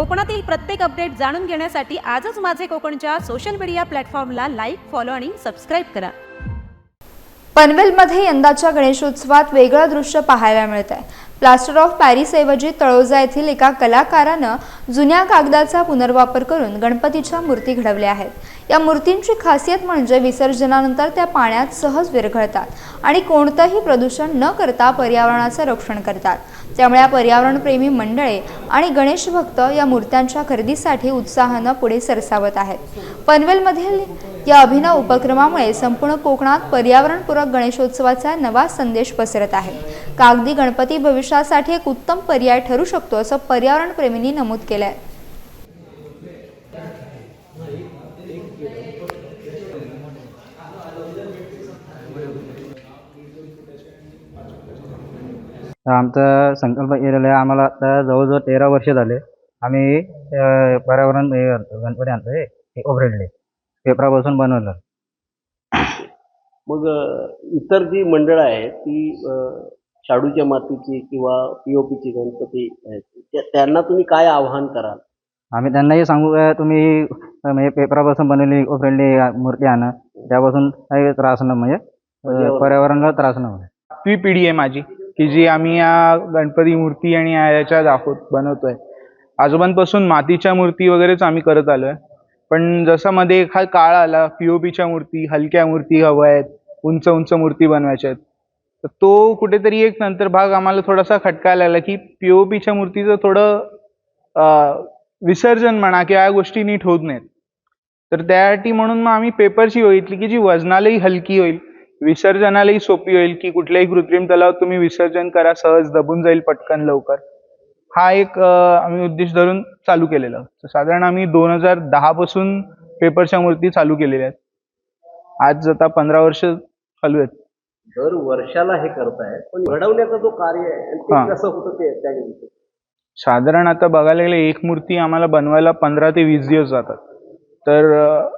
कोकणातील प्रत्येक अपडेट जाणून घेण्यासाठी आजच माझे कोकणच्या सोशल मीडिया प्लॅटफॉर्मला लाईक फॉलो आणि सबस्क्राईब करा. पनवेलमध्ये यंदाच्या गणेशोत्सवात वेगळं दृश्य पाहायला मिळत आहे प्लास्टर ऑफ पॅरिसऐवजी तळोजा येथील एका कलाकारानं जुन्या कागदाचा पुनर्वापर करून गणपतीच्या मूर्ती घडवल्या आहेत. या मूर्तींची खासियत म्हणजे विसर्जनानंतर त्या पाण्यात सहज विरघळतात आणि कोणतंही प्रदूषण न करता पर्यावरणाचं रक्षण करतात. त्यामुळे पर्यावरणप्रेमी मंडळे आणि गणेश भक्त या मूर्त्यांच्या खरेदीसाठी उत्साहानं पुढे सरसावत आहेत. पनवेलमधील या अभिनव उपक्रमामुळे संपूर्ण कोकणात पर्यावरणपूरक गणेशोत्सवाचा नवा संदेश पसरत आहे. कागदी गणपती भविष्यासाठी एक उत्तम पर्याय ठरू शकतो असं पर्यावरणप्रेमींनी नमूद केलं आहे आमचा संकल्प केलेला आहे आम्हाला आता जवळजवळ तेरा वर्ष झाले. आम्ही पर्यावरण हे आणतो, गणपती आणतो हे हे ओब्रेडले पेपरापासून बनवलं. मग इतर जी मंडळं आहेत ती शाडूच्या मातीची किंवा पीओपीची गणपती आहेत. त्या- त्यांना तुम्ही काय आव्हान कराल? आम्ही त्यांनाही सांगू का तुम्ही म्हणजे पेपरापासून बनवलेली ओब्रेडली मूर्ती आणा. त्यापासून काही त्रास न म्हणजे अं, पर्यावरण. पर्यावरणाला त्रास न होईल पाचवी पिढी आहे माझी की जी आम्ही या गणपती मूर्ती आणि या याच्या दाखवत बनवतोय. आजोबांपासून मातीच्या मूर्ती वगैरेच आम्ही करत आलोय. पण जसं मध्ये एखाद काळ आला पीओपीच्या मूर्ती हलक्या मूर्ती हव्या आहेत उंच उंच मूर्ती बनवायच्या आहेत. तर तो कुठेतरी एक नंतर भाग आम्हाला थोडासा खटकायला लागला की पीओपीच्या मूर्तीचं थोडं विसर्जन म्हणा किंवा या गोष्टी नीट होत नाहीत. तर त्यासाठी म्हणून मग आम्ही पेपरची बघितली की जी वजनालाही हलकी होईल विसर्जनालाही सोपी होईल की कुठल्याही कृत्रिम तलाव तुम्ही विसर्जन करा सहज दबून जाईल पटकन लवकर. हा एक आम्ही उद्देश धरून चालू केलेला. तर साधारण आम्ही दोन हजार दहा पासून पेपरच्या मूर्ती चालू केलेल्या आहेत. आज आता पंधरा वर्ष चालू आहेत. दर वर्षाला हे करताय पण घडवण्याचा जो कार्य आहे हा. ते कसं होतं ते त्याविषयी साधारण आता बघायला गेलं एक मूर्ती आम्हाला बनवायला पंधरा ते वीस दिवस जातात. तर अं,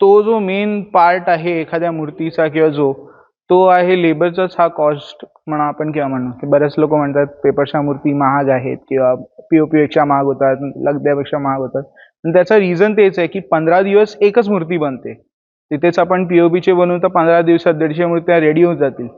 तो जो मेन पार्ट आहे एखाद्या मूर्तीचा किंवा जो तो आहे लेबरचाच हा कॉस्ट म्हणा आपण किंवा म्हणू की बरेच लोक म्हणतात पेपरच्या मूर्ती महाग आहेत किंवा पीओपी पेक्षा महाग होतात लगद्यापेक्षा महाग होतात. पण त्याचं रिझन तेच आहे की पंधरा दिवस एकच मूर्ती बनते. तिथेच आपण पीओपीचे बनवू तर पंधरा दिवसात दीडशे मूर्त्या रेडी होऊन जातील.